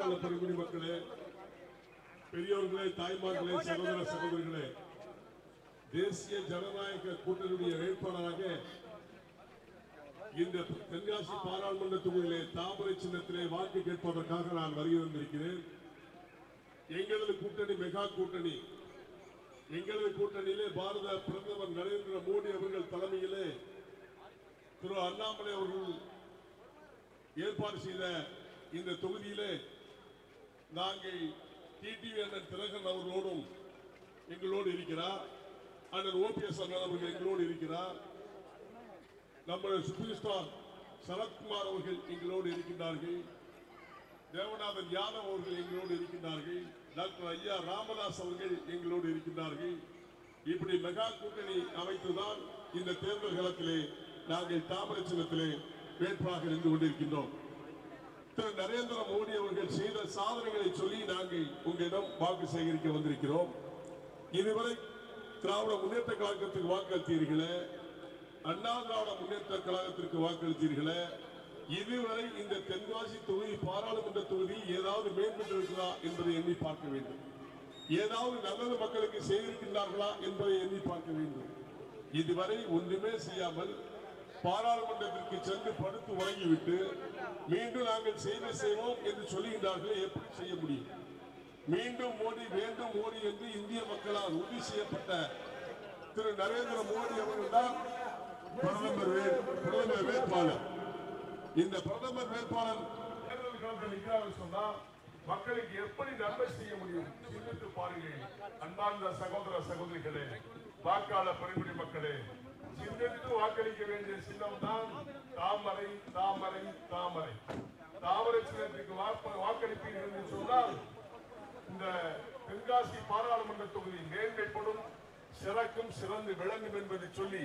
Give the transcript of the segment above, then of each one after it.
மக்கள் வாக்காளர் பெருங்குடி மக்களே பெரியோர்களே தாய்மார்களே சகோதர சகோதரிகளே தேசிய ஜனநாயக கூட்டணியுடைய வேட்பாளராக இந்த தென்காசி பாராளுமன்ற தொகுதியிலே தாமரை சின்னத்திலே வாக்கு கேட்பதற்காக நான் வருகை வந்திருக்கிறேன் எங்களது கூட்டணி மெகா கூட்டணி. எங்களது கூட்டணியிலே பாரத பிரதமர் நரேந்திர மோடி அவர்கள் தலைமையிலே திரு அண்ணாமலை அவர்கள் ஏற்பாடு செய்த இந்த தொகுதியிலே நாங்கள் டிடிவி அண்ணன் திலகன் அவர்களோடும் எங்களோடு இருக்கிறார். அண்ணன் ஓபிஎஸ் அண்ணன் அவர்கள் எங்களோடு இருக்கிறார். நம்முடைய சூப்பர் ஸ்டார் சரத்குமார் அவர்கள் எங்களோடு இருக்கின்றார்கள். தேவநாதன் யாதவ் அவர்கள் எங்களோடு இருக்கின்றார்கள். டாக்டர் ஐயா ராமதாஸ் அவர்கள் எங்களோடு இருக்கின்றார்கள். இப்படி மெகா கூட்டணி அமைத்துதான் இந்த தேர்தல் களத்திலே நாங்கள் தாமரை சின்னத்திலே வேட்பாக நின்று கொண்டிருக்கின்றோம். திரு நரேந்திர மோடி அவர்கள் செய்த சாதனைகளை சொல்லி நாங்கள் உங்களிடம் வாக்கு சேகரிக்க வந்திருக்கிறோம். இதுவரை திராவிட முன்னேற்ற கழகத்துக்கு வாக்களித்தீர்களே அண்ணா திராவிட முன்னேற்ற கழகத்திற்கு வாக்களித்தீர்களே இதுவரை இந்த தென்காசி தொகுதி பாராளுமன்ற தொகுதி ஏதாவது மேம்பட்டிருக்கிறதா என்பதை எண்ணி பார்க்க வேண்டும். ஏதாவது நல்லது மக்களுக்கு செய்திருக்கின்றார்களா என்பதை எண்ணி பார்க்க வேண்டும். இதுவரை ஒன்றுமே செய்யாமல் பாராளுமன்றத்திற்கு சென்று படுத்து உறங்கிவிட்டு மீண்டும் நாங்கள் செய்தி செய்வோம் என்று சொல்லுகின்றார்கள் எப்படி செய்ய முடியும்? மீண்டும் மோடி வேண்டும் மோடி என்று இந்திய மக்களால் உறுதி செய்யப்பட்ட திரு நரேந்திர மோடி அவர்கள் தான் பிரதமர் பிரதமர் வேட்பாளர். இந்த பிரதமர் வேட்பாளர் தேர்தல் களத்தில் நிற்கிறார்கள் மக்களுக்கு எப்படி நன்மை செய்ய முடியும்? சிந்தித்து பாருங்கள். அன்பார்ந்த சகோதர சகோதரிகளே வாக்காளர் பெருங்குடி மக்களே சிந்தித்து வாக்களிக்க வேண்டிய சின்னம் தான் தாமரை தாமரை தாமரை. தாமரை சின்னத்துக்கு வாக்களிப்பீர்கள் என்று சொன்னால் இந்த தென்காசி பாராளுமன்ற தொகுதி மேன்மைப்படும் சிறக்கும் சிறந்து விளங்கும் என்பதை சொல்லி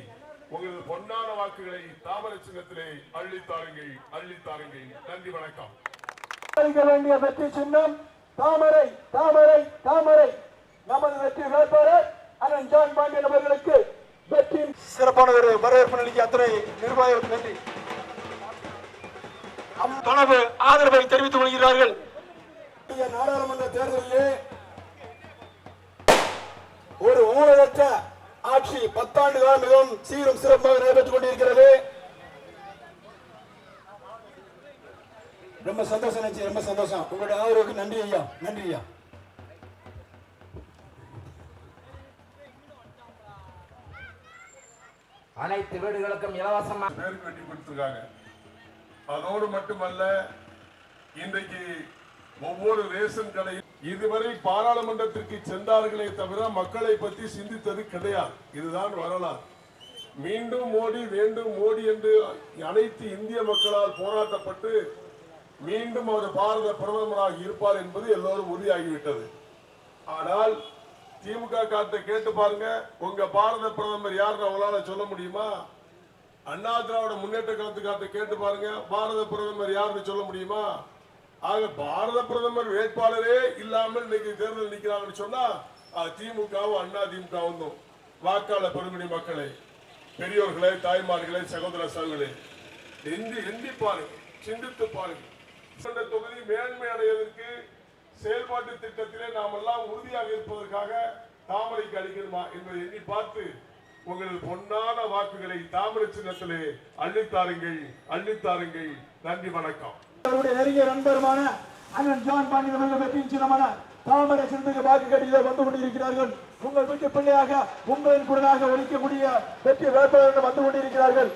உங்களது பொன்னான வாக்குகளை தாமரை சின்னத்திலே அள்ளித்தாருங்கள் அள்ளித்தாருங்கள் நன்றி வணக்கம். வேண்டிய வெற்றி சின்னம் தாமரை தாமரை தாமரை. நமது வெற்றி வேட்பாளர் அண்ணன் ஜான் பாண்டியன் அவர்களுக்கு சிறப்பான ஒரு வரவேற்பு நிலைக்கு அத்தனை நிர்வாகிகளுக்கு நன்றி. அம் ஆதரவை தெரிவித்துக் கொள்கிறார்கள். நாடாளுமன்ற தேர்தலிலே ஒரு ஊழலற்ற ஆட்சி பத்தாண்டு காலம் மிகவும் சீரும் சிறப்பாக நடைபெற்றுக் கொண்டிருக்கிறது. ரொம்ப சந்தோஷம் நினைச்சு ரொம்ப சந்தோஷம். உங்களுடைய ஆதரவுக்கு நன்றி ஐயா. நன்றி ஐயா. அனைத்து வீடுகளுக்கும் இலவசமா பேருக்கு வெட்டி கொடுத்துருக்காங்க. அதோடு மட்டுமல்ல இன்றைக்கு ஒவ்வொரு ரேஷன் கடையும் இதுவரை பாராளுமன்றத்திற்கு சென்றார்களே தவிர மக்களை பற்றி சிந்தித்தது கிடையாது. இதுதான் வரலாறு. மீண்டும் மோடி வேண்டும் மோடி என்று அனைத்து இந்திய மக்களால் போராட்டப்பட்டு மீண்டும் அவர் பாரத பிரதமராக இருப்பார் என்பது எல்லோரும் உறுதியாகிவிட்டது. ஆனால் திமுக காட்ட கேட்டு பாருங்க. உங்க பாரத பிரதமர் யாருன்னு அவங்களால சொல்ல முடியுமா? அண்ணா திராவிட முன்னேற்ற கழகத்துக்காட்ட கேட்டு பாருங்க. பாரத பிரதமர் யாருன்னு சொல்ல முடியுமா? ஆக பாரத பிரதமர் வேட்பாளரே இல்லாமல் இன்னைக்கு தேர்தல் நிக்கிறாங்கன்னு சொன்னா திமுகவும் அண்ணா திமுகவும் தான். வாக்காளர் பெருங்குடி மக்களே பெரியோர்களே தாய்மார்களே சகோதர சகோதரே எந்தி எந்தி பாருங்க. சிந்தித்து பாருங்க தொகுதி மேன்மை அடைவதற்கு செயல்பாட்டு திட்டத்திலே நாம் எல்லாம் உறுதியாக இருப்பதற்காக தாமரைக்கு அளிக்கணுமா என்பதை எண்ணி பார்த்து உங்களது பொன்னான வாக்குகளை தாமரை சின்னத்திலே அள்ளித்தாருங்கள் அள்ளித்தாருங்கள் நன்றி வணக்கம். நெருங்கிய நண்பருமான அண்ணன் ஜான் பாண்டியன் அவர்கள் வெற்றியின் சின்னமான தாமரை சின்னத்துக்கு வாக்கு கட்டிலே வந்து கொண்டிருக்கிறார்கள். உங்கள் வீட்டு பிள்ளையாக உங்களின் குரலாக ஒழிக்கக்கூடிய வெற்றி வேட்பாளர்கள் வந்து கொண்டிருக்கிறார்கள்.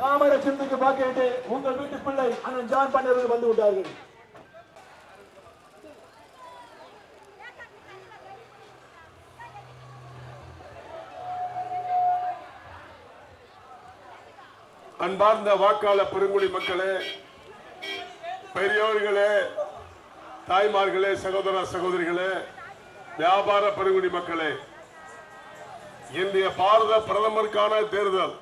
தாமரை சின்னத்துக்கு வாக்கு கட்டி உங்கள் வீட்டு பிள்ளை அண்ணன் ஜான் பாண்டியன் அவர்கள் வந்து விட்டார்கள். அன்பார்ந்த வாக்காள பெருங்குடி மக்களே பெரியோர்களே தாய்மார்களே சகோதர சகோதரிகளே வியாபார பெருங்குடி மக்களே இந்திய பாரத பிரதமருக்கான தேர்தல்.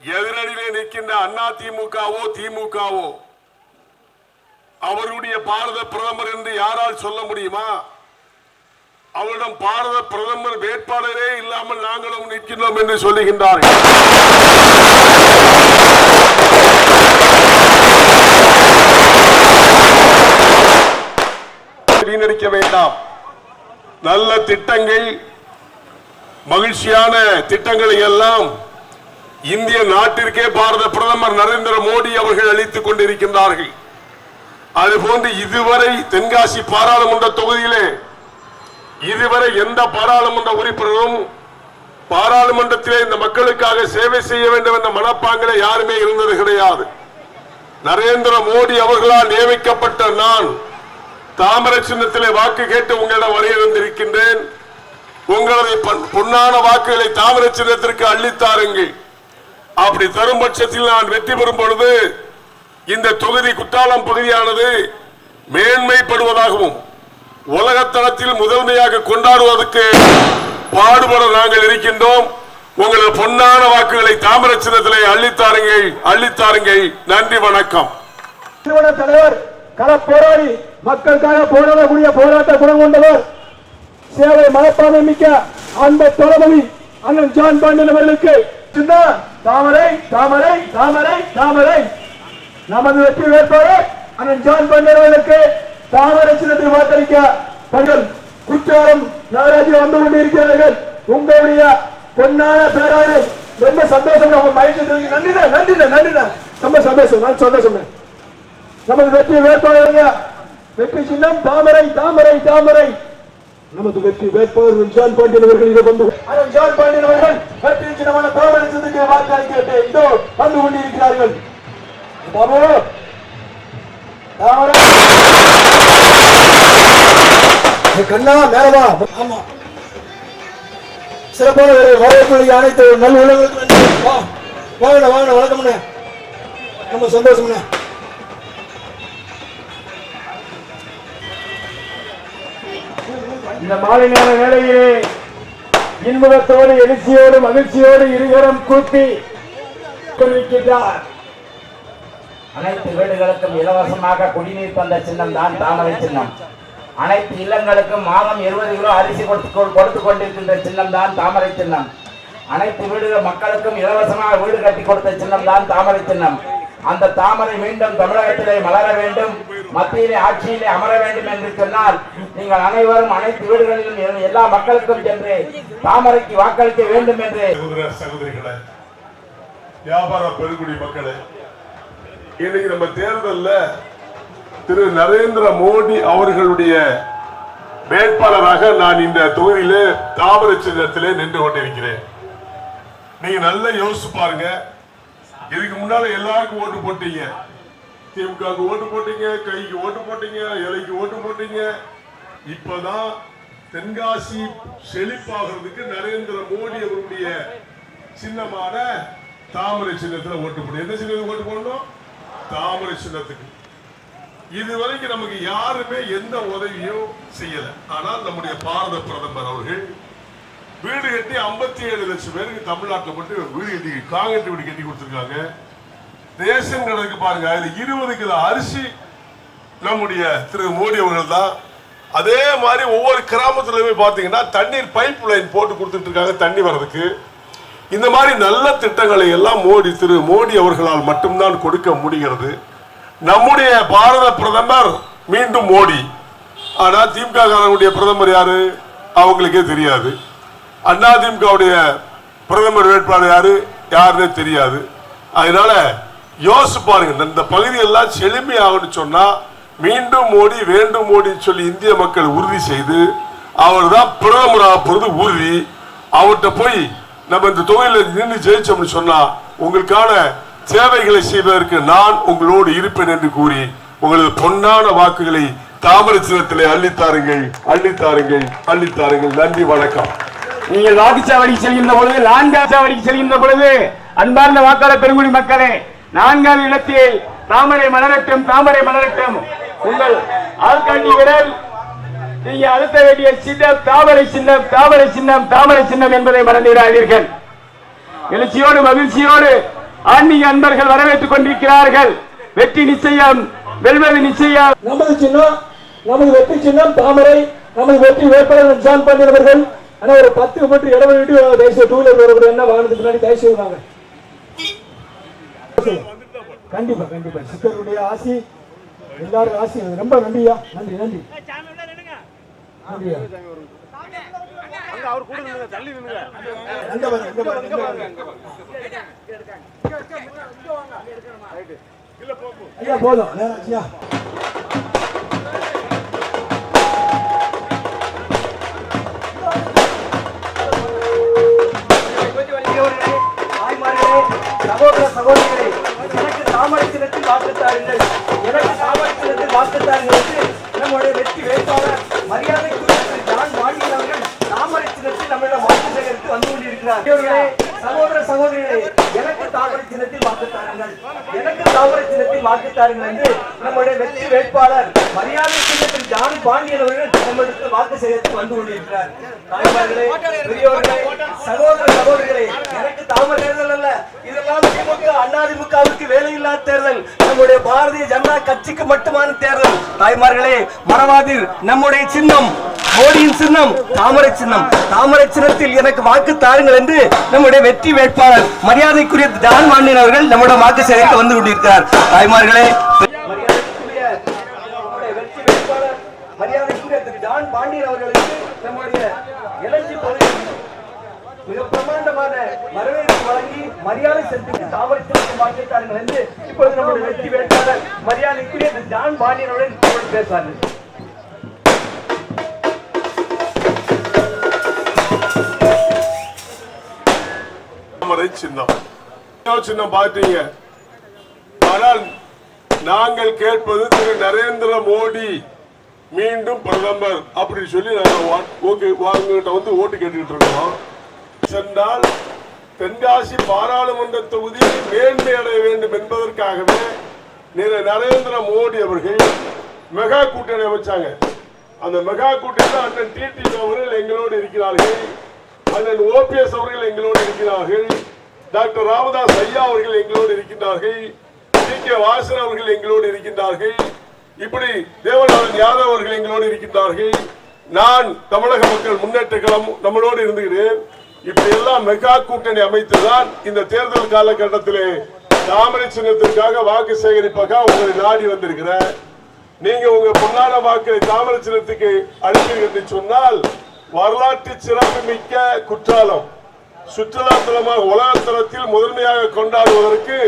எதிரடியிலே நிற்கின்ற அண்ணா திமுகவோ திமுகவோ அவருடைய பாரத பிரதமர் என்று யாரால் சொல்ல முடியுமா? அவரிடம் பாரத பிரதமர் வேட்பாளரே இல்லாமல் நாங்களும் நிற்கின்றோம் என்று சொல்லுகின்றார்கள் வீணடிக்க வேண்டாம். நல்ல திட்டங்கள் மகிழ்ச்சியான திட்டங்களை எல்லாம் இந்திய நாட்டிற்கே பாரத பிரதமர் நரேந்திர மோடி அவர்கள் அளித்துக் கொண்டிருக்கின்றார்கள். அதுபோன்று இதுவரை தென்காசி பாராளுமன்ற தொகுதியிலே இதுவரை எந்த பாராளுமன்ற உறுப்பினரும் பாராளுமன்றத்திலே இந்த மக்களுக்காக சேவை செய்ய வேண்டும் என்ற மனப்பாங்கில யாருமே இருந்தது கிடையாது. நரேந்திர மோடி அவர்களால் நியமிக்கப்பட்ட நான் தாமரை சின்னத்திலே வாக்கு கேட்டு உங்களிடம் வரையிருந்திருக்கின்றேன் உங்களது பொன்னான வாக்குகளை தாமரை சின்னத்திற்கு அள்ளித்தாருங்கள். அப்படி தரும் பட்சத்தில் நான் வெற்றி பெறும் பொழுது இந்த தொகுதி குற்றாலம் பகுதியானது மேன்மைப்படுவதாகவும் உலகத்தளத்தில் முதன்மையாக கொண்டாடுவதற்கு பாடுபட நாங்கள் இருக்கின்றோம். உங்களது பொன்னான வாக்குகளை தாமர சின்னத்திலே அள்ளித்தாருங்கள் அள்ளித்தாருங்கள். நன்றி வணக்கம். நிறுவன தலைவர் கள போராடி மக்களுக்காக போராடக்கூடிய போராட்ட குணம் கொண்டவர் சேவை மனப்பான்மை மிக்க அந்த தளபதி அண்ணன் ஜான் பாண்டியன் அவர்களுக்கு. சின்ன தாமரை தாமரை தாமரை தாமரை. நமது வெற்றி வேட்பாளர் அண்ணன் ஜான் பாண்டியன் அவர்களுக்கு. தாமரை வாக்களிக்க தங்கள் குற்றாலம் நகராட்சியில் வந்து கொண்டிருக்கிறார்கள். உங்களுடைய பொன்னான பேராளை ரொம்ப சந்தோஷம். நம்ம மகிழ்ச்சி நன்றிண்ணா நன்றிண்ணா நன்றிண்ணா ரொம்ப சந்தோஷம் நான் சந்தோஷம் நமது வெற்றி வேட்பாளர்கள் வெற்றி சின்னம் தாமரை தாமரை தாமரை. நமது வெற்றி வேட்பாளர் ஜான் பாண்டியன் அவர்கள் இதை வந்து அண்ணன் ஜான் பாண்டியன் அவர்கள் வெற்றி சின்னமான தாமரை சின்னத்துக்கு வாக்களிக்க இதோ வந்து கொண்டிருக்கிறார்கள். பாபு கண்ணா மேலவா ஆமா. சிறப்பான ஒரு வரவேற்புடைய அனைத்து நன்றி. வா. வாங்கண்ணா வாங்கண்ணா வணக்கம்ண்ணே. ரொம்ப சந்தோஷம்ண்ணே. இந்த மாலை நேர வேளையிலே இன்பத்தோடு எழுச்சியோடு மகிழ்ச்சியோடு இருகரம் கூப்பி கொண்டிருக்கின்றார். அனைத்து வீடுகளுக்கும் இலவசமாக குடிநீர் தந்த சின்னம் தான் தாமரை சின்னம். அனைத்து இல்லங்களுக்கும் மாதம் இருபது கிலோ அரிசி கொடுத்து கொடுத்து கொண்டிருக்கின்ற சின்னம் தான் தாமரை சின்னம். அனைத்து வீடுகள் மக்களுக்கும் இலவசமாக வீடு கட்டி கொடுத்த சின்னம் தான் தாமரை சின்னம். அந்த தாமரை மீண்டும் தமிழகத்திலே மலர வேண்டும் மத்தியிலே ஆட்சியிலே அமர வேண்டும் என்று சொன்னால் நீங்கள் அனைவரும் அனைத்து வீடுகளிலும் எல்லா மக்களுக்கும் சென்று தாமரைக்கு வாக்களிக்க வேண்டும் என்று வியாபார பெருங்குடி மக்களே இன்னைக்கு நம்ம தேர்தல்ல திரு நரேந்திர மோடி அவர்களுடைய வேட்பாளராக நான் இந்த தொகுதியிலே தாமரை சின்னத்திலே நின்று கொண்டிருக்கிறேன். நீங்க நல்லா யோசிச்சு பாருங்க. இதுக்கு முன்னால எல்லாருக்கும் ஓட்டு போட்டீங்க. திமுக ஓட்டு போட்டீங்க கைக்கு ஓட்டு போட்டீங்க இலைக்கு ஓட்டு போட்டீங்க. இப்பதான் தென்காசி செழிப்பாகிறதுக்கு நரேந்திர மோடி அவருடைய சின்னமான தாமரை சின்னத்தில் ஓட்டு போடணும் எந்த சின்னத்துக்கு ஓட்டு போடணும்? தாமரை சின்னத்துக்கு. இதுவரைக்கும் நமக்கு யாருமே எந்த உதவியும் செய்யல. ஆனால் நம்முடைய பாரத பிரதமர் அவர்கள் வீடு கட்டி 57 ஏழு லட்சம் பேருக்கு தமிழ்நாட்டில் மட்டும் வீடு கட்டி காங்கிரட் வீடு கட்டி கொடுத்துருக்காங்க. ரேஷன் கடைக்கு பாருங்க அதுல இருபது கிலோ அரிசி நம்முடைய திரு மோடி அவர்கள் தான். அதே மாதிரி ஒவ்வொரு கிராமத்துல பார்த்தீங்கன்னா தண்ணீர் பைப் லைன் போட்டு கொடுத்துட்டு இருக்காங்க தண்ணி வர்றதுக்கு. இந்த மாதிரி நல்ல திட்டங்களை எல்லாம் மோடி திரு மோடி அவர்களால் மட்டும்தான் கொடுக்க முடிகிறது. நம்முடைய பாரத பிரதமர் மீண்டும் மோடி. ஆனால் திமுக காரனுடைய பிரதமர் யாரு? அவங்களுக்கே தெரியாது. அண்ணா திமுகவுடைய பிரதமர் வேட்பாளர் யாரு? யாருன்னே தெரியாது. அதனால யோசிச்சு பாருங்க இந்த பகுதியெல்லாம் செழுமையாகணும்னு சொன்னா மீண்டும் மோடி வேண்டும் மோடின்னு சொல்லி இந்திய மக்கள் உறுதி செய்து அவர் தான் பிரதமராக போறது உறுதி. அவர்கிட்ட போய் நம்ம இந்த தொகையில் நின்று ஜெயிச்சோம்னு சொன்னா உங்களுக்கான சேவைகளை செய்வதற்கு நான் உங்களோடு இருப்பேன் என்று கூறி உங்களது பொன்னான வாக்குகளை தாமரை சின்னத்திலே அள்ளித்தாருங்கள் அள்ளித்தாருங்கள் அள்ளித்தாருங்கள் நன்றி வணக்கம். நீங்கள் வாக்குச்சாவடிக்கு செல்கின்ற பொழுது நான்காம் சாவடிக்கு செல்கின்ற பொழுது அன்பார்ந்த வாக்காளர் பெருங்குடி மக்களே நான்காம் இடத்தில் தாமரை மலரட்டும் தாமரை மலரட்டும். உங்கள் ஆள்காட்டி விரல் நீங்க அழுத்த வேண்டிய சின்னம் தாமரை சின்னம் தாமரை சின்னம் தாமரை சின்னம் என்பதை மறந்துவிடாதீர்கள் எழுச்சியோடு மகிழ்ச்சியோடு ஆன்மீக அன்பர்கள் வரவேற்றுக் கொண்டிருக்கிறார்கள். வெற்றி நிச்சயம் வெல்வது நிச்சயம். நமது சின்னம் நமது வெற்றி சின்னம் தாமரை நமது வெற்றி வேட்பாளர் ஜான் பாண்டியன் அவர்கள். ஆனா ஒரு பத்து மீட்டர் இடம் விட்டு தயவுசெய்து டூ வீலர் வரக்கூடிய என்ன வாகனத்துக்கு முன்னாடி தயவுசெய்து வாங்க. கண்டிப்பா கண்டிப்பா. சித்தருடைய ஆசி எல்லாரும் ஆசி. ரொம்ப நன்றியா நன்றி நன்றி. நன்றியா அங்க வாங்க, அங்க வாங்க, அங்க வாங்க. ஐயா போதும். ஆச்சுயா சகோதர சகோதரிகளே எனக்கு தாமரை சின்னத்தில் வாக்குத்தாருங்கள். எனக்கு சின்னத்தில் வந்து நம்முடைய வெற்றி வேட்பாளர் மரியாதைக்குரிய திரு ஜான் பாண்டியன் அவர்கள் நம்மிடத்தில் வாக்கு சேகரித்து வந்து கொண்டிருக்கிறார். தாய்மார்களே பெரியவர்களே சகோதர சகோதரிகளே எனக்கு தாமர தேர்தல் அல்ல. இதெல்லாம் திமுக அதிமுகவுக்கு வேலையில்லா தேர்தல். நம்முடைய பாரதிய ஜனதா கட்சிக்கு மட்டுமான தேர்தல். தாய்மார்களே மறவாதீர். நம்முடைய சின்னம் மோடியின் சின்னம் தாமரை சின்னம். தாமரை சின்னத்தில் எனக்கு வாக்கு தாருங்கள் என்று நம்முடைய வெற்றி வேட்பாளர் மரியாதைக்குரிய ஜான் மாண்டியன் அவர்கள் நம்முடைய வாக்கு சேகரித்து வந்து கொண்டிருக்கிறார். தாய்மார்களே பாண்டியன் அவர்களுக்கு நம்முடைய இலஞ்சி பகுதியில் மிக பிரமாண்டமான வரவேற்பு வழங்கி மரியாதை செலுத்தி தாமரத்திற்கு வாக்கிட்டார்கள் என்று இப்பொழுது நம்முடைய வெற்றி வேட்பாளர் மரியாதைக்குரிய ஜான் பாண்டியனுடன் பேசுவார்கள். தாமரை சின்னம். சின்னம் பார்த்தீங்க ஆனால் நாங்கள் கேட்பது திரு நரேந்திர மோடி மீண்டும் பிரதமர் அப்படின்னு சொல்லி நாங்கள் ஓகே உங்ககிட்ட வந்து ஓட்டு கேட்டுக்கிட்டு இருக்கோம். சென்றால் தென்காசி பாராளுமன்ற தொகுதி மேன்மை அடைய வேண்டும் என்பதற்காகவே நரேந்திர மோடி அவர்கள் மெகா கூட்டணி அமைச்சாங்க. அந்த மெகா கூட்டணியில் அண்ணன் டிடி அவர்கள் எங்களோடு இருக்கிறார்கள். அண்ணன் ஓபிஎஸ் அவர்கள் எங்களோடு இருக்கிறார்கள். டாக்டர் ராமதாஸ் ஐயா அவர்கள் எங்களோடு இருக்கின்றார்கள். டி கே வாசன் அவர்கள் எங்களோடு இருக்கின்றார்கள். இப்படி தேவநாதன் யாதவ் அவர்கள் எங்களோடு இருக்கின்றார்கள். நான் தமிழக மக்கள் முன்னேற்ற கழகம் நம்மளோடு இருந்துகிறேன். இப்படி எல்லாம் மெகா கூட்டணி அமைத்துதான் இந்த தேர்தல் காலகட்டத்திலே தாமரை சின்னத்திற்காக வாக்கு சேகரிப்பாக உங்களை நாடி வந்திருக்கிறேன். நீங்க உங்க பொன்னான வாக்கை தாமரை சின்னத்துக்கு அளிப்பீர்கள் என்று சொன்னால் வரலாற்று சிறப்பு மிக்க குற்றாலம். சுற்றுலா தலமாக உலக முதன்மையாக கொண்டாடுவதற்கு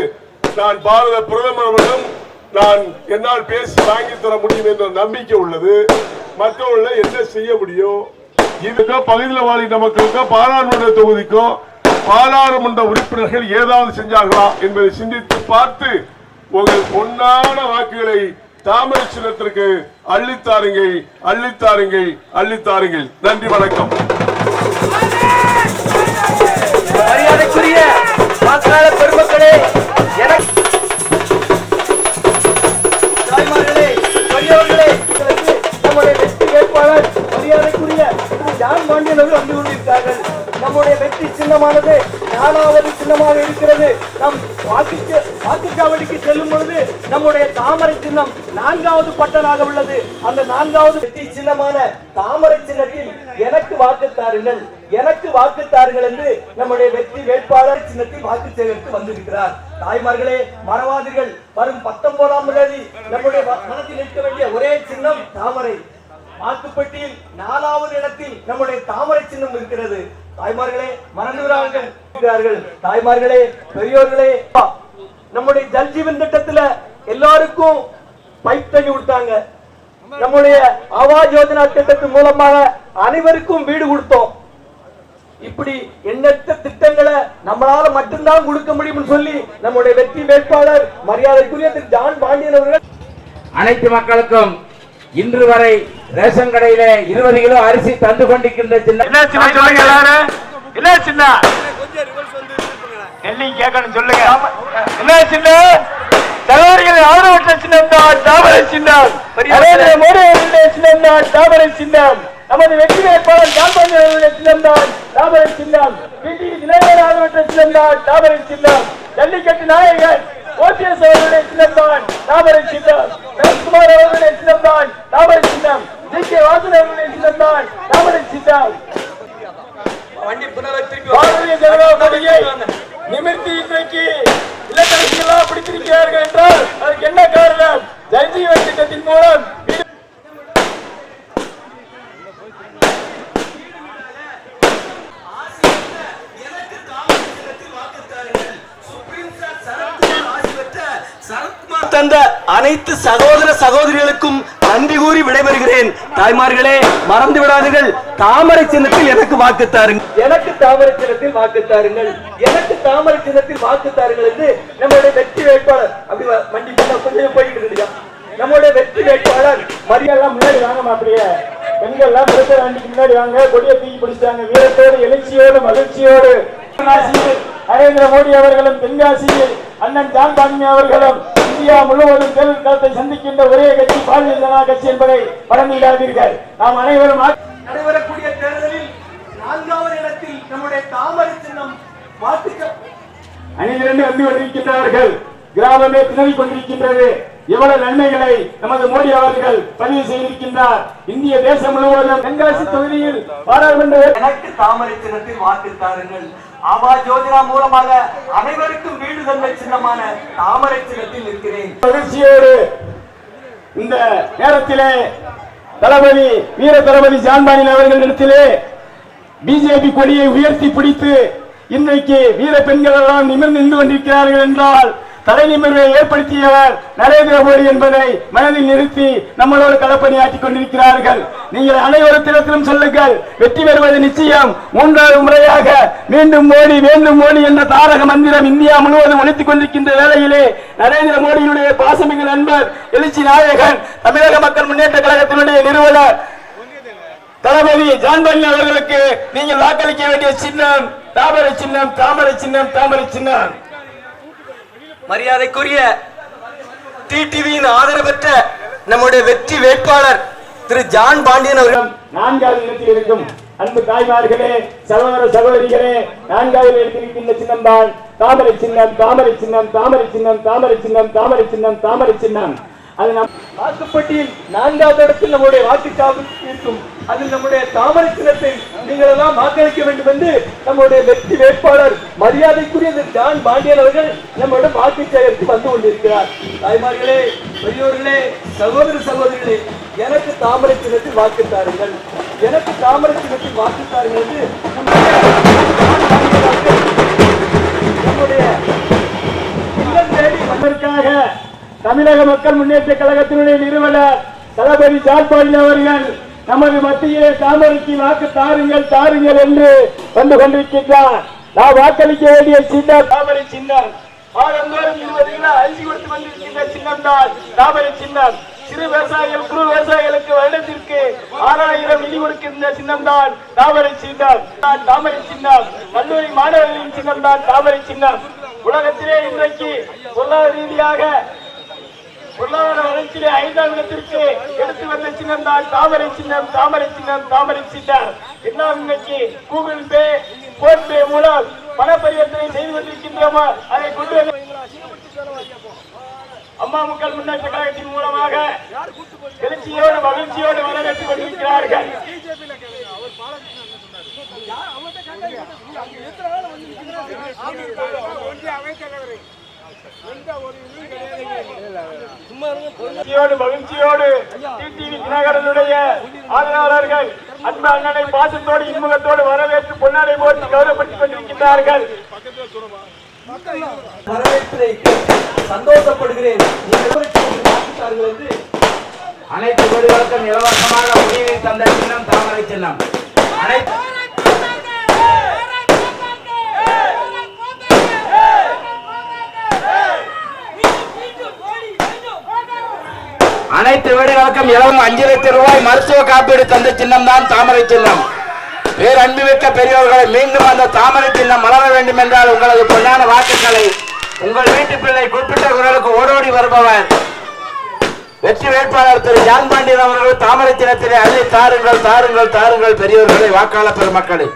நான் பாரத பிரதமரிடம் நான் என்னால் பேசி வாங்கி தர முடியும் என்ற நம்பிக்கை உள்ளது. மற்றவர்கள என்ன செய்ய முடியும் இதுக்கோ பகுதியில் வாழ்கின்ற மக்களுக்கோ பாராளுமன்ற தொகுதிக்கோ பாராளுமன்ற உறுப்பினர்கள் ஏதாவது செஞ்சார்களா என்பதை சிந்தித்து பார்த்து உங்கள் பொன்னான வாக்குகளை தாமரை சின்னத்திற்கு அள்ளித்தாருங்கள் அள்ளித்தாருங்கள் அள்ளித்தாருங்கள். நன்றி வணக்கம். மரியாதைக்குரிய வாக்காளர் பெருமக்களே எனக்கு தாய்மார்களே பெரியவர்களே நம்முடைய வெற்றி வேட்பாளர் மரியாதைக்குரிய திரு ஜான் பாண்டியன் அவர்கள் வந்து கொண்டிருக்கிறார்கள் நம்முடைய வெற்றி சின்னமானது நாலாவது சின்னமாக இருக்கிறது. நம் வாக்கு வாக்குச்சாவடிக்கு செல்லும் பொழுது நம்முடைய தாமரை சின்னம் நான்காவது பட்டனாக உள்ளது. அந்த நான்காவது வெற்றி சின்னமான தாமரை சின்னத்தில் எனக்கு வாக்கு தாருங்கள் எனக்கு வாக்கு தாருங்கள் என்று நம்முடைய வெற்றி வேட்பாளர் சின்னத்தில் வாக்கு சேகரித்து வந்திருக்கிறார். தாய்மார்களே மறவாதீர்கள். வரும் பத்தொன்பதாம் தேதி நம்முடைய மனத்தில் நிற்க வேண்டிய ஒரே சின்னம் தாமரை. வாக்குப்பட்டியில் நாலாவது இடத்தில் நம்முடைய தாமரை சின்னம் இருக்கிறது. தாய்மார்களே மறந்து தாய்மார்களே பெரியோர்களே நம்முடைய ஜல்ஜீவன் திட்டத்துல எல்லாருக்கும் பைப் தண்ணி கொடுத்தாங்க நம்முடைய ஆவாஸ் யோஜனா திட்டத்தின் மூலமாக அனைவருக்கும் வீடு கொடுத்தோம். இப்படி எண்ணற்ற திட்டங்களை நம்மளால மட்டும்தான் கொடுக்க முடியும்னு சொல்லி நம்முடைய வெற்றி வேட்பாளர் மரியாதைக்குரிய திரு ஜான் பாண்டியன் அவர்கள். அனைத்து மக்களுக்கும் இன்று வரை ரேஷன் கடையிலே இருபது கிலோ அரிசி தந்து கொண்டிருக்கின்ற சின்ன சின்ன சொல்லுங்க என்ன சின்ன? கேட்கணும் சொல்லுங்க. என்ன சின்னம் சகோதரிகள் ஆதரவற்ற சின்னம் தான் தாமரை சின்னம். நரேந்திர மோடி சின்னம் தான் தாமரை சின்னம். நமது வெற்றி வேட்பாளர் அவர்களுடைய சின்னம் தான் தாமரை சின்னம். பிடி தினகரன் ஆதரவற்ற சின்னம் தான் தாமரை சின்னம். ஜல்லிக்கட்டு நாயகன். ஓபிஎஸ் அவர்களுடைய சின்னம் தான் தாமரை சின்னம். ரவிக்குமார் அவர்களுடைய சின்னம் தான் தாமரை சின்னம். ஜி. கே. வாசன் அவர்களுடைய சின்னம். தான் தாமரை சின்னம் பாரதிய ஜனதா கட்சியை நிமிர்த்தி இன்றைக்கு இலக்கணங்களெல்லாம் பிடித்திருக்கிறார்கள் என்றால் அதற்கு என்ன காரணம்? ஜல்ஜீவன் திட்டத்தின் மூலம் வீடு- எனக்கு தாமரை சின்னத்தில் வாக்குத்தாருங்கள் சுப்ரீம் சார் சரத்குமார் ஆசி பெற்ற சரத்குமார் தந்த அனைத்து சகோதர சகோதரிகளுக்கும் நன்றி கூறி விடைபெறுகிறேன். தாய்மார்களே மறந்து விடாதீர்கள். தாமரை சின்னத்தில் எனக்கு வாக்கு தாருங்கள். எனக்கு தாமரை சின்னத்தில் வாக்கு தாருங்கள். எனக்கு தாமரை சின்னத்தில் வாக்கு தாருங்கள் என்று நம்மளுடைய வெற்றி வேட்பாளர் அப்படி வண்டி கொஞ்சம் போயிட்டு இருக்குதுயா நம்மளுடைய வெற்றி வேட்பாளர் மரியெல்லாம் முன்னாடி வாங்க அப்படியே பெண்கள்லாம் எல்லாம் பிரச்சனை முன்னாடி வாங்க. கொடியை தூக்கி பிடிச்சாங்க வீரத்தோடு எழுச்சியோடு மகிழ்ச்சியோடு. நரேந்திர மோடி அவர்களும் தென்காசியில் அண்ணன் ஜான் பான்மி அவர்களும் இந்தியா முழுவதும் தேர்தல் களத்தை சந்திக்கின்ற ஒரே கட்சி பாரதிய ஜனதா கட்சி என்பதை மறந்துவிடாதீர்கள் நாம் அனைவரும் நடைபெறக்கூடிய தேர்தலில் நான்காவது இடத்தில் நம்முடைய தாமரை சின்னம் அணிதிரண்டு வந்து கொண்டிருக்கின்றார்கள். கிராமமே திணறிக் கொண்டிருக்கின்றது. எவ்வளவு நன்மைகளை நமது மோடி அவர்கள் பதிவு செய்திருக்கின்றார். இந்திய தேசம் முழுவதும் தென்காசி தொகுதியில் பாராளுமன்ற எனக்கு தாமரை சின்னத்தில் வாக்கு தாருங்கள் ஆவாஸ் யோஜனா மூலமாக அனைவருக்கும் வீடு தந்த சின்னமான தாமரை சின்னத்தில் இருக்கிறேன் மகிழ்ச்சியோடு இந்த நேரத்திலே தளபதி வீர தளபதி ஜான்பானின் அவர்களிடத்திலே பிஜேபி கொடியை உயர்த்தி பிடித்து இன்றைக்கு வீர பெண்கள் எல்லாம் நிமிர்ந்து நின்று கொண்டிருக்கிறார்கள் என்றால் தலை நிமிர்வை ஏற்படுத்தியவர் நரேந்திர மோடி என்பதை மனதில் நிறுத்தி நம்மளோடு களப்பணியாற்றிக் கொண்டிருக்கிறார்கள். நீங்கள் அனைவரத்திடத்திலும் சொல்லுங்கள் வெற்றி பெறுவது நிச்சயம். மூன்றாவது முறையாக மீண்டும் மோடி வேண்டும் மோடி என்ற தாரக மந்திரம் இந்தியா முழுவதும் ஒழித்துக் கொண்டிருக்கின்ற வேளையிலே நரேந்திர மோடியினுடைய பாசமிகு நண்பர் எழுச்சி நாயகன் தமிழக மக்கள் முன்னேற்ற கழகத்தினுடைய நிறுவனர் தளபதி ஜான்பல்லி அவர்களுக்கு நீங்கள் வாக்களிக்க வேண்டிய சின்னம் தாமரை சின்னம் தாமரை சின்னம் தாமரை சின்னம். மரியாதைக்குரிய டிடிவியின் ஆதரவு பெற்ற நம்முடைய வெற்றி வேட்பாளர் திரு ஜான் பாண்டியன் அவர்கள். நான்காவது இடத்தில் இருக்கும் அன்பு தாய்மார்களே சகோதர சகோதரிகளே நான்காவது இடத்தில் இருக்கின்ற சின்னம் தான் தாமரை சின்னம் தாமரை சின்னம் தாமரை சின்னம் தாமரை சின்னம் தாமரை சின்னம் தாமரை சின்னம். அது நம் வாக்குப்பட்டியில் நான்காவது இடத்தில் நம்முடைய வாக்கு இருக்கும். அதில் நம்முடைய தாமரை சின்னத்தை நீங்கள் எல்லாம் வாக்களிக்க வேண்டும் என்று நம்முடைய வெற்றி வேட்பாளர் மரியாதைக்குரிய ஜான் பாண்டியன் அவர்கள் நம்முடைய வாக்கு சேகரித்து வந்து கொண்டிருக்கிறார். தாய்மார்களே பெரியோர்களே சகோதர சகோதரிகளே எனக்கு தாமரை சின்னத்தில் வாக்கு தாருங்கள். எனக்கு தாமரை சின்னத்தில் வாக்கு தாருங்கள் என்று நம்முடைய தேடி வந்ததற்காக தமிழக மக்கள் முன்னேற்ற கழகத்தினுடைய நிறுவனர் தளபதி ஜார்பாடி அவர்கள் நமது மத்தியிலே தாமரைக்கு வாக்கு தாருங்கள் தாருங்கள் என்று வந்து கொண்டிருக்கின்றார். நான் வாக்களிக்க வேண்டிய சின்னம் தாமரை சின்னம். மாதந்தோறும் இருபது கிலோ அரிசி கொடுத்து வந்திருக்கின்ற சின்னம் தான் தாமரை சின்னம். சிறு விவசாயிகள் குறு விவசாயிகளுக்கு வருடத்திற்கு ஆறாயிரம் நிதி கொடுக்கின்ற சின்னம் தான் தாமரை சின்னம். தான் தாமரை சின்னம். கல்லூரி மாணவர்களின் சின்னம் தான் தாமரை சின்னம். உலகத்திலே இன்றைக்கு பொருளாதார ரீதியாக பொருளாதார வளர்ச்சியிலே ஐந்தாம் இடத்திற்கு எடுத்து வந்த சின்னம் தான் தாமரை சின்னம் தாமரை சின்னம் தாமரை சின்னம். என்ன இன்னைக்கு கூகுள் பே போன்பே மூலம் பண பரிவர்த்தனை செய்து கொண்டிருக்கின்றோமா? அதை கொண்டு வந்து அம்மா மக்கள் முன்னேற்ற கழகத்தின் மூலமாக எழுச்சியோடு மகிழ்ச்சியோடு வரவேற்றுக் கொண்டிருக்கிறார்கள். மகிழ்ச்சியோடு மகிழ்ச்சியோடு டிடிவி தினகரனுடைய ஆதரவாளர்கள் அன்பு அண்ணனை பாசத்தோடு இன்முகத்தோடு வரவேற்று பொன்னாடை போட்டு கௌரவப்படுத்திக் கொண்டிருக்கின்றார்கள். வரவேற்பதை சந்தோஷப்படுகிறேன். நீங்கள் அனைத்து வீடுகளுக்கும் இலவசமாக குடிநீர் தந்த சின்னம் தாமரை சின்னம் அனைத்து அனைத்து வீடுகளுக்கும் இலவம் அஞ்சு லட்சம் ரூபாய் மருத்துவ காப்பீடு தந்த சின்னம் தான் தாமரை சின்னம். பேரன்புமிக்க பெரியோர்களை மீண்டும் அந்த தாமரை சின்னம் மலர வேண்டும் என்றால் உங்களது பொன்னான வாக்குகளை உங்கள் வீட்டு பிள்ளை குறிப்பிட்ட குரலுக்கு ஓடோடி வருபவர். வெற்றி வேட்பாளர் திரு ஜான் பாண்டியன் அவர்கள் தாமரை சின்னத்திலே அள்ளி தாருங்கள் தாருங்கள் தாருங்கள் பெரியோர்களை வாக்காளர் பெருமக்களை.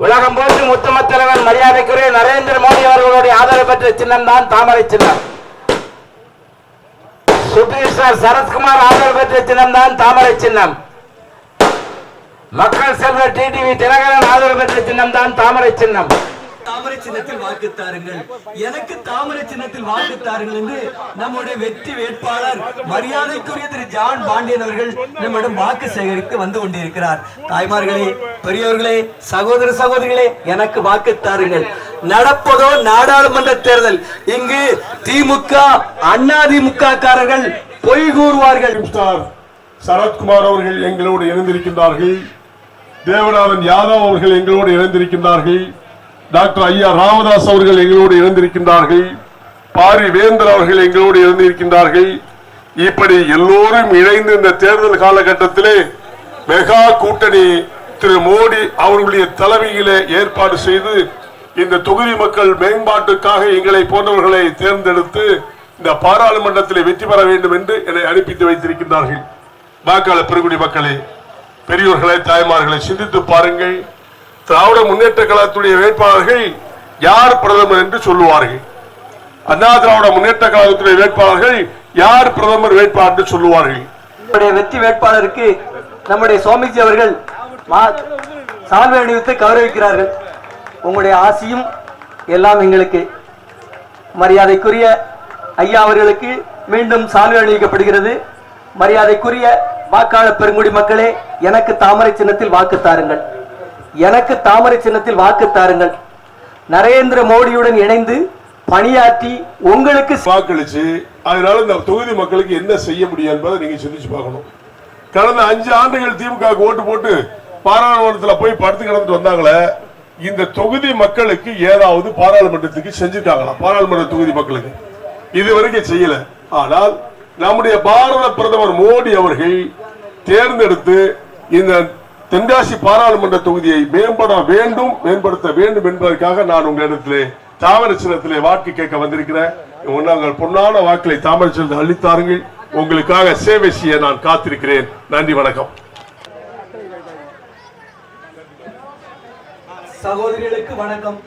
உலகம் போற்றி உத்தம தலைவர் மரியாதைக்குரிய நரேந்திர மோடி அவர்களுடைய ஆதரவு பெற்ற சின்னம் தான் தாமரை சின்னம். சுப்ரீம் சரத்குமார் ஆதரவு பெற்ற சின்னம் தான் தாமரை சின்னம். மக்கள் செல்வர் டிடிவி தினகரன் ஆதரவு பெற்ற சின்னம் தான் தாமரை சின்னம். தாமரை சின்னத்தில் வாக்கு தாருங்கள். எனக்கு தாமரை சின்னத்தில் வாக்கு தாருங்கள் என்று நம்முடைய வெற்றி வேட்பாளர் மரியாதைக்குரிய திரு ஜான் பாண்டியன் அவர்கள் நம்மிடம் வாக்கு சேகரித்து வந்து கொண்டிருக்கிறார். தாய்மார்களே பெரியவர்களே சகோதர சகோதரிகளே எனக்கு வாக்கு தாருங்கள். நடப்பதோ நாடாளுமன்ற தேர்தல். இங்கு திமுக அதிமுக காரர்கள் பொய் கூறுவார்கள். சரத்குமார் அவர்கள் எங்களோடு இணைந்திருக்கின்றார்கள். தேவநாதன் யாதவ் அவர்கள் எங்களோடு இணைந்திருக்கின்றார்கள். டாக்டர் ஐயா ராமதாஸ் அவர்கள் எங்களோடு இணைந்திருக்கின்றார்கள். பாரி வேந்தர் அவர்கள் எங்களோடு இணைந்திருக்கின்றார்கள். இப்படி எல்லோரும் இணைந்து இந்த தேர்தல் காலகட்டத்திலே மெகா கூட்டணி திரு மோடி அவர்களுடைய தலைமையிலே ஏற்பாடு செய்து இந்த தொகுதி மக்கள் மேம்பாட்டுக்காக எங்களை போன்றவர்களை தேர்ந்தெடுத்து இந்த பாராளுமன்றத்தில் வெற்றி பெற வேண்டும் என்று என்னை அனுப்பித்து வைத்திருக்கின்றார்கள். வாக்காளர் பெருங்குடி மக்களே பெரியோர்களை தாய்மார்களை சிந்தித்து பாருங்கள். திராவிட முன்னேற்ற கழகத்துடைய வேட்பாளர்கள் யார் பிரதமர் என்று சொல்லுவார்கள்? அண்ணா திராவிட முன்னேற்ற கழகத்துடைய வேட்பாளர்கள் யார் பிரதமர் வேட்பாளர் என்று சொல்லுவார்கள்? நம்முடைய வெற்றி வேட்பாளருக்கு நம்முடைய சுவாமிஜி அவர்கள் சால்வை அணிவித்து கௌரவிக்கிறார்கள். உங்களுடைய ஆசியும் எல்லாம் எங்களுக்கு. மரியாதைக்குரிய ஐயா அவர்களுக்கு மீண்டும் சால்வை அணிவிக்கப்படுகிறது. மரியாதைக்குரிய வாக்காளர் பெருங்குடி மக்களே எனக்கு தாமரை சின்னத்தில் வாக்கு தாருங்கள். எனக்கு தாமரை சின்னத்தில் வாக்கு தாருங்கள். நரேந்திர மோடியுடன் இணைந்து பணியாற்றி உங்களுக்கு வாக்களிச்சு அதனால இந்த தொகுதி மக்களுக்கு என்ன செய்ய முடியும் என்பதை நீங்க சிந்திச்சு பார்க்கணும். கடந்த அஞ்சு ஆண்டுகள் திமுக ஓட்டு போட்டு பாராளுமன்றத்தில் போய் படுத்து கிடந்துட்டு வந்தாங்களே இந்த தொகுதி மக்களுக்கு ஏதாவது பாராளுமன்றத்துக்கு செஞ்சுட்டாங்களா? பாராளுமன்ற தொகுதி மக்களுக்கு. இது வரைக்கும் செய்யல. ஆனால் நம்முடைய பாரத பிரதமர் மோடி அவர்கள் தேர்ந்தெடுத்து இந்த தென்காசி பாராளுமன்ற தொகுதியை மேம்பட வேண்டும் மேம்படுத்த வேண்டும் என்பதற்காக நான் உங்களிடத்திலே தாமரை வாக்கு கேட்க வந்திருக்கிறேன். நாங்கள் பொன்னான வாக்களை தாமரை அளித்தாருங்கள் உங்களுக்காக சேவை செய்ய நான் காத்திருக்கிறேன். நன்றி வணக்கம். சகோதரிகளுக்கு வணக்கம்.